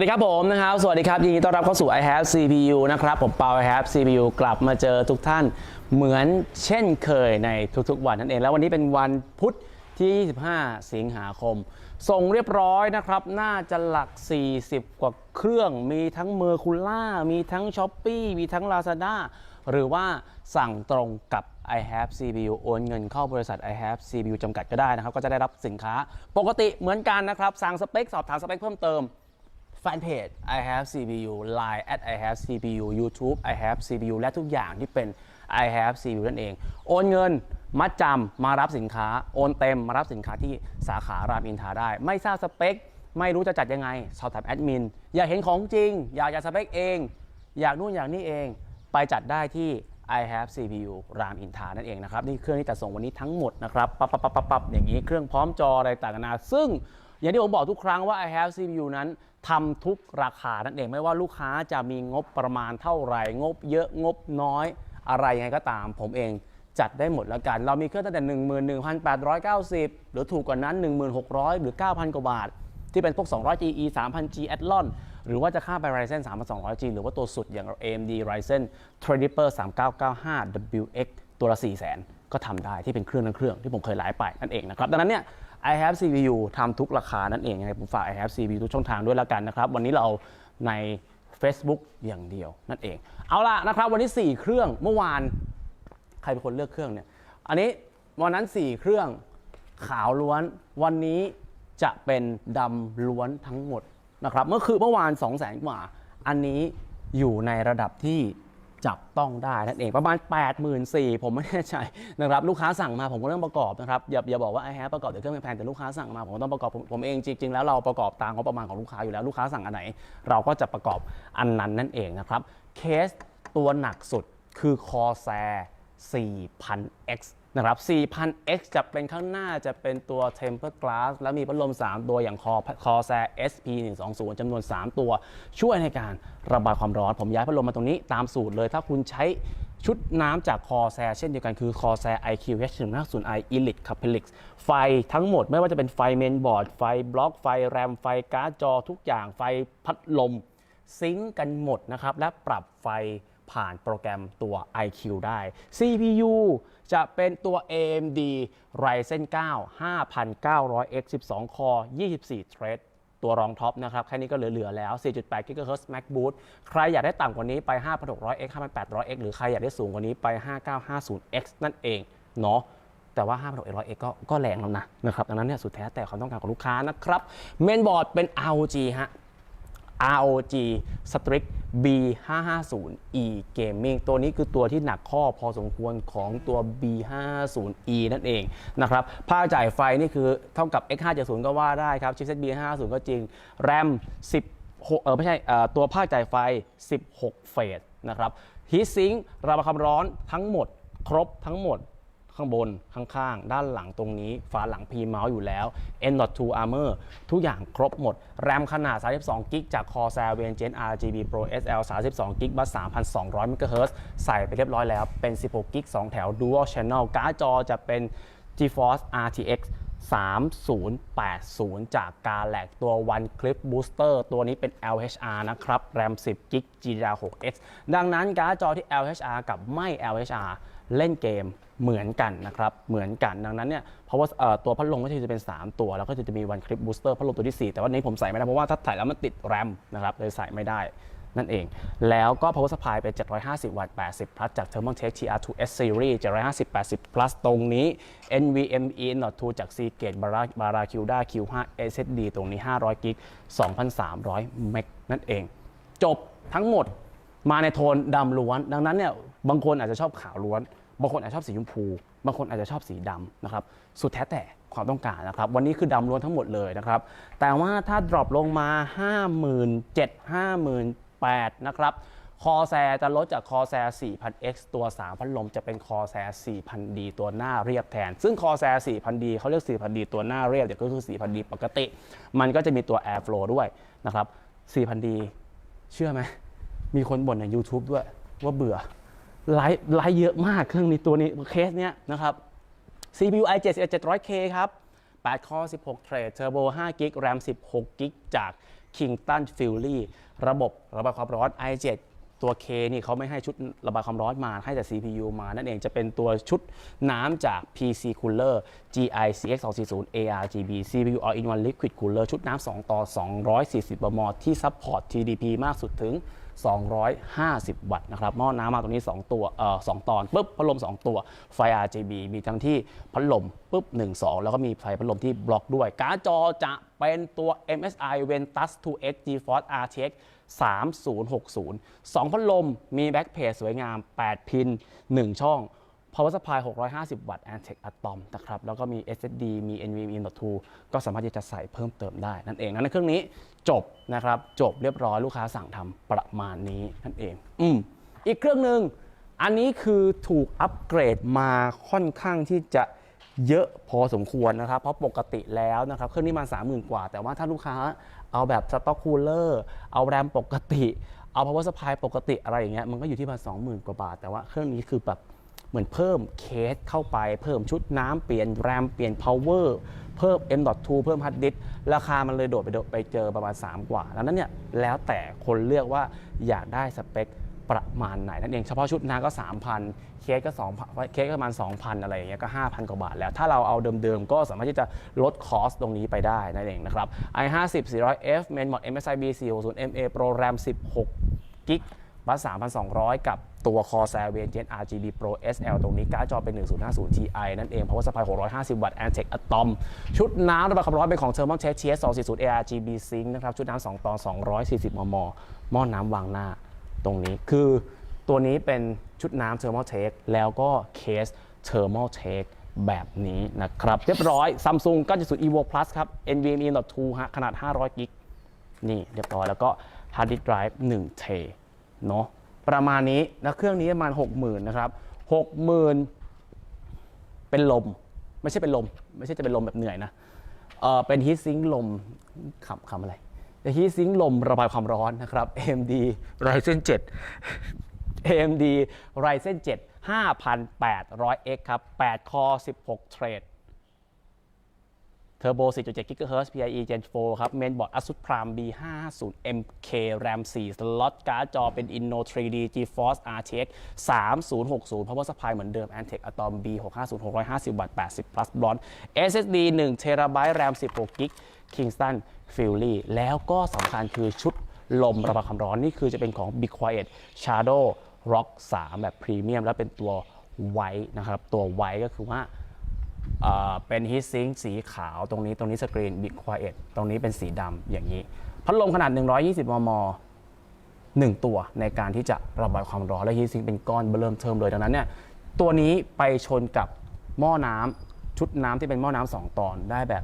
สวัสดีครับผมนะครับ สวัสดีครับ ยินดีต้อนรับเข้าสู่ i have CPU นะครับ ผมเปา i have CPU กลับมาเจอทุกท่านเหมือนเช่นเคยในทุกๆวันนั่นเอง แล้ววันนี้เป็นวันพุธที่ 25 สิงหาคม ส่งเรียบร้อยนะครับ น่าจะหลัก 40 กว่าเครื่อง มีทั้งเมอร์คูล่า มีทั้ง s h อ p e e มีทั้ง Lazada หรือว่าสั่งตรงกับ i have CPU โอนเงินเข้าบริษัท i have CPU จำกัดก็ได้นะครับ ก็จะได้รับสินค้า ปกติเหมือนกันนะครับ สั่งสเปค สอบถามสเปคเพิ่มเติม แฟนเพจ I have CPU Line at I have CPU YouTube I have CPU และทุกอย่างที่เป็น I have CPU นั่นเอง โอนเงินมัดจำมารับสินค้า โอนเต็มมารับสินค้าที่สาขารามอินทราได้ ไม่ทราบสเปค ไม่รู้จะจัดยังไง สอบถามแอดมิน อยากเห็นของจริง อยากจะสเปคเอง อยากนู่นอยากนี่เอง ไปจัดได้ที่ I have CPU รามอินทรานั่นเองนะครับ นี่เครื่องที่จะส่งวันนี้ทั้งหมดนะครับ ปั๊บป๊บปั๊บปั๊บปั๊บอย่างนี้เครื่องพร้อมจออะไรต่างๆนนาซึ่ง อย่างที่ผมบอกทุกครั้งว่า I have CPU นั้นทำทุกราคานั่นเองไม่ว่าลูกค้าจะมีงบประมาณเท่าไหร่ งบเยอะงบน้อย อะไรยังไงก็ตาม ผมเองจัดได้หมดแล้วกัน เรามีเครื่องตั้งแต่ 11,890 หรือถูกกว่านั้น 1,600 หรือ 9,000 กว่าบาท ที่เป็นพวก 200 GE 3,000G Athlon หรือว่าจะข้ามไป Ryzen 3,200G หรือว่าตัวสุดอย่าง AMD Ryzen Threadripper 3995 WX ตัวละ400,000 ก็ทำได้ที่เป็นเครื่องนั้นเครื่องที่ผมเคยไลฟ์ไปนั่นเองนะครับดังนั้นเนี่ย I have CPU ทำทุกราคานั่นเองยังไงผมฝาก I have CPU ทุกช่องทางด้วยล้วกันนะครับ วันนี้เราใน Facebook อย่างเดียวนั่นเอง เอาล่ะนะครับ วันนี้ 4 เครื่องเมื่อวาน ใครเป็นคนเลือกเครื่องเนี่ย อันนี้วันนั้น 4 เครื่องขาวล้วนวันนี้จะเป็นดำล้วนทั้งหมดนะครับเมื่อคือเมื่อวาน 2 0 0 0 0 0กว่า อันนี้อยู่ในระดับที่ จับต้องได้นั่นเองประมาณ 84,000ผมไม่แน่ใจนะครับลูกค้าสั่งมาผมก็เริ่มประกอบนะครับอย่าอย่าบอกว่าไอ้แฮประกอบเดี๋ยวเครื่องแพงแต่ลูกค้าสั่งมาผมต้องประกอบผมผมเองจริงๆแล้วเราประกอบตามงบประมาณของลูกค้าอยู่แล้วลูกค้าสั่งอันไหน เราก็จะประกอบอันนั้นนั่นเองนะครับเคสตัวหนักสุดคือคอแซ 4,000X นะครับ 4,000X จะเป็นข้างหน้าจะเป็นตัว Tempered Glass แล้วมีพัดลม 3 ตัวอย่าง Corsair SP120 จำนวน 3 ตัว ช่วยในการระบายความร้อน ผมย้ายพัดลมมาตรงนี้ตามสูตรเลย ถ้าคุณใช้ชุดน้ำจาก Corsair เช่นเดียวกันคือ Corsair IQ H150i Elite Capelix ไฟทั้งหมดไม่ว่าจะเป็นไฟเมนบอร์ด ไฟบล็อก ไฟแรม ไฟการ์ดจอทุกอย่างไฟพัดลมซิงกันหมดนะครับและปรับไฟ ผ่านโปรแกรมตัว IQ ได้ CPU จะเป็นตัว AMD Ryzen 9 5900X 12 Core 24 Thread ตัวรองท็อปนะครับ แค่นี้ก็เหลือ ๆ แล้ว 4.8 GHz Max Boost ใครอยากได้ต่ำกว่านี้ไป 5600X 5800X หรือใครอยากได้สูงกว่านี้ไป 5950X นั่นเองเนาะแต่ว่า 5600X ก็ก็แรงแล้วนะนะครับดังนั้นเนี่ยสุดแท้แต่ความต้องการของลูกค้านะครับ เมนบอร์ดเป็น ROG ฮะ ROG Strix B550E Gaming ตัวนี้คือตัวที่หนักข้อพอสมควรของตัว B550E นั่นเองนะครับภาคจ่ายไฟนี่คือเท่ากับ X570 ก็ว่าได้ครับชิปเซ็ต B550 ก็จริง RAM 16เออไม่ใช่ตัวภาคจ่ายไฟ 16 เฟสนะครับฮีทซิงค์ระบายความร้อนทั้งหมด ครบทั้งหมด ข้างบนข้างๆ ด้านหลังตรงนี้ฝาหลัง P Mouse อยู่แล้ว N.2 Armor ทุกอย่างครบหมด แรมขนาด 32 g b จาก Corsair v e n g e n c e RGB Pro SL 32 g b บัส3,200 MHz ใส่ไปเรียบร้อยแล้วเป็น 16 g b 2แถว Dual Channel การ์ดจอจะเป็น GeForce RTX 3080 จาก Galax ตัว One Clip Booster ตัวนี้เป็น LHR นะครับ RAM 10 g b GDDR6X ดังนั้นการ์ดจอที่ LHR กับไม่ LHR เล่นเกมเหมือนกันนะครับเหมือนกันดังนั้นเนี่ยเพราะว่าตัวพัดลมก็จะเป็น 3 ตัว แล้วก็จะมี One Clip Booster พัดลมตัวที่ 4 แต่ว่านี้ผมใส่ไม่ได้เพราะว่าถ้าใส่แล้วมันติด RAM นะครับเลยใส่ไม่ได้นั่นเอง แล้วก็ power supply เป็น 750 วัตต์ 80 plus จาก Thermaltake TR2S Series 750 80 plus ตรงนี้ NVMe Not 2จาก Seagate Barracuda Q5 SSD ตรงนี้ 500 g b 2,300 เมกนั่นเอง จบทั้งหมดมาในโทนดำล้วน ดังนั้นเนี่ยบางคนอาจจะชอบขาวล้วน บางคนอาจจะชอบสีชมพู บางคนอาจจะชอบสีดำนะครับ สุดแท้แต่ความต้องการนะครับ วันนี้คือดำล้วนทั้งหมดเลยนะครับ แต่ว่าถ้าดรอปลงมา 57,000 58,000นะครับ คอแซจะลดจากคอแซ 4,000X ตัว3พัดลมจะเป็นคอแซ 4,000D ตัวหน้าเรียบแทน ซึ่งคอแซ 4,000D เขาเรียก 4,000D ตัวหน้าเรียบเดี๋ยวก็คือ 4,000D ปกติ มันก็จะมีตัว Airflow ด้วยนะครับ 4,000D เชื่อไหม มีคนบ่นใน YouTube ด้วยว่าเบื่อ ไลฟ์ไลฟ์เยอะมากเครื่องนี้ตัวนี้เคสเนี้ยนะครับ CPU i7 700K ครับ 8 คอ 16 เทรดเทอร์โบ5กิกแรม16กิกจาก Kingston Fury ระบบระบายความร้อน i7 ตัว K นี่เขาไม่ให้ชุดระบายความร้อนมาให้แต่ CPU มา นั่นเองจะเป็นตัวชุดน้ำจาก PC Cooler GI CX 240 ARGB CPU All in One Liquid Cooler ชุดน้ำ2ต่อ 240 บม ที่ซัพพอร์ต TDP มากสุดถึง 250 วัตต์นะครับหม้อน้ำมาตรงนี้ 2 ตัวเอ่อ2ตอนปุ๊บพัดลม 2 ตัวไฟ RGB มีทั้งที่พัดลมปุ๊บ1 2 แล้วก็มีไฟพัดลมที่บล็อกด้วย การ์ดจอจะเป็นตัว MSI Ventus 2X GeForce RTX 3060 2 พัดลมมีแบ็คเพจสวยงาม 8 พิน 1 ช่อง power supply 650 วัตต์ Antec Atom นะครับ แล้วก็มี SSD มี NVMe M.2 ก็สามารถที่จะใส่เพิ่มเติมได้ นั่นเองนั้นในเครื่องนี้จบนะครับ จบเรียบร้อยลูกค้าสั่งทำประมาณนี้นั่นเอง อืมอีกเครื่องหนึ่งอันนี้คือถูกอัปเกรดมาค่อนข้างที่จะเยอะพอสมควรนะครับ เพราะปกติแล้วนะครับ เครื่องนี้มา 30,000 กว่า แต่ว่าถ้าลูกค้าเอาแบบสต็อกคูลเลอร์เอาแรมปกติ เอา power supply ปกติอะไรอย่างเงี้ยมันก็อยู่ที่ประมาณ20,000 กว่าบาท แต่ว่าเครื่องนี้คือแบบ เหมือนเพิ่มเคสเข้าไป เพิ่มชุดน้ำเปลี่ยนแรมเปลี่ยน power เพิ่ม M.2 เพิ่ม hard disk ราคามันเลยโดดไปโดดไปเจอประมาณ 3 กว่าดังนั้นเนี่ยแล้วแต่คนเลือกว่าอยากได้สเปคประมาณไหนนั่นเองเฉพาะชุดน้ำก็ 3,000 เคสก็2เคสก็ประมาณ 2,000 อะไรอย่างเงี้ยก็ 5,000 กว่าบาทแล้ว ถ้าเราเอาเดิมๆ ก็สามารถที่จะลดคอสตรงนี้ไปได้นั่นเองนะครับ i50 400F Mainmod MSI B460 MA Pro RAM 16กิก บัส3,200 กับตัว Corsair Gen RGB Pro SL ตรงนี้การ์ดจอเป็น 1050 Ti นั่นเอง Power Supply 650 วัตต์ Antec Atom ชุดน้ำระบายความร้อนเป็นของ Thermaltake TS 240 ARGB Sync นะครับ ชุดน้ำ2ตอน 240 มม หม้อน้ำวางหน้าตรงนี้คือตัวนี้เป็นชุดน้ำ Thermaltake แล้วก็เคส Thermaltake แบบนี้นะครับ เรียบร้อย Samsung 9.0 Evo Plus ครับ NVMe M.2 ฮะขนาด 500 กิก นี่เรียบร้อยแล้วก็ hard disk drive 1เท เนาะประมาณนี้แล้วเครื่องนี้ประมาณ 60,000นะครับ60,000 เป็นลม ไม่ใช่เป็นลม ไม่ใช่จะเป็นลมแบบเหนื่อยนะเออเป็น heat sink ลมคำคำอะไรแต่ heat sink ลมระบายความร้อนนะครับ AMD Ryzen 7 AMD Ryzen 7 5800X ครับ8 core 16 เทร์โบ4.7 GHz PIE Gen 4 ครับเมนบอร์ด ASUS Prime B550 MK RAM 4 สล็อตการ์ดจอเป็น Inno 3D GeForce RTX 3060 Power Supply เหมือนเดิม Antec Atom B650 650 วัตต์ 80 plus bronze SSD 1 TB RAM 16 GB Kingston Fury แล้วก็สำคัญคือชุดลมระบายความร้อน นี่คือจะเป็นของ Be Quiet Shadow Rock 3 แบบพรีเมียมและเป็นตัวไวท์นะครับ ตัวไวท์ก็คือว่า เป็นฮีทซิงค์สีขาวตรงนี้ตรงนี้สกรีนบิ๊กควายเอ็ดตรงนี้เป็นสีดำอย่างนี้ พัดลมขนาด 120 มม 1 ตัวในการที่จะระบายความร้อนและฮีทซิงค์เป็นก้อนเริ่มเทิมเลยดังนั้นเนี่ยตัวนี้ไปชนกับหม้อน้ำชุดน้ำที่เป็นหม้อน้ำสองตอนได้แบบ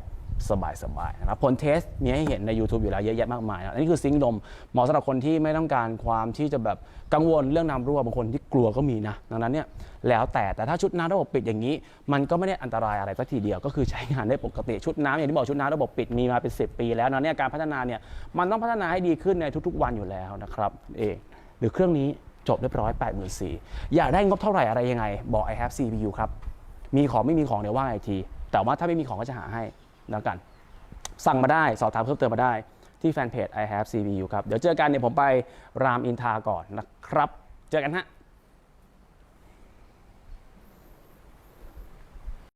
สบายๆนะครับผลเทสมีให้เห็นใน YouTube อยู่แล้วเยอะแยะมากมายนะอันนี้คือซิงค์ลมเหมาะสำหรับคนที่ไม่ต้องการความที่จะแบบกังวลเรื่องน้ำรั่วบางคนที่กลัวก็มีนะดังนั้นเนี่ยแล้วแต่แต่ถ้าชุดน้ำระบบปิดอย่างนี้ มันก็ไม่ได้อันตรายอะไรสักทีเดียวก็คือใช้งานได้ปกติชุดน้ำอย่างที่บอกชุดน้ำระบบปิดมีมาเป็น 10 ปีแล้วนะเนี่ยการพัฒนาเนี่ยมันต้องพัฒนาให้ดีขึ้นในทุกๆ วันอยู่แล้วนะครับเองหรือเครื่องนี้จบเรียบร้อย84,000อยากได้งบเท่าไหร่อะไรยังไง บอก I have CPU ครับมีของไม่มีของเดี๋ยวว่าอีกทีแต่ว่าถ้าไม่มีของก็จะหาให้ แล้วกัน สั่งมาได้สอบถามเพิ่มเติมมาได้ที่แฟนเพจ I have CPU ครับ เดี๋ยวเจอกันเนี่ยผมไปรามอินทาก่อนนะครับ เจอกันฮะ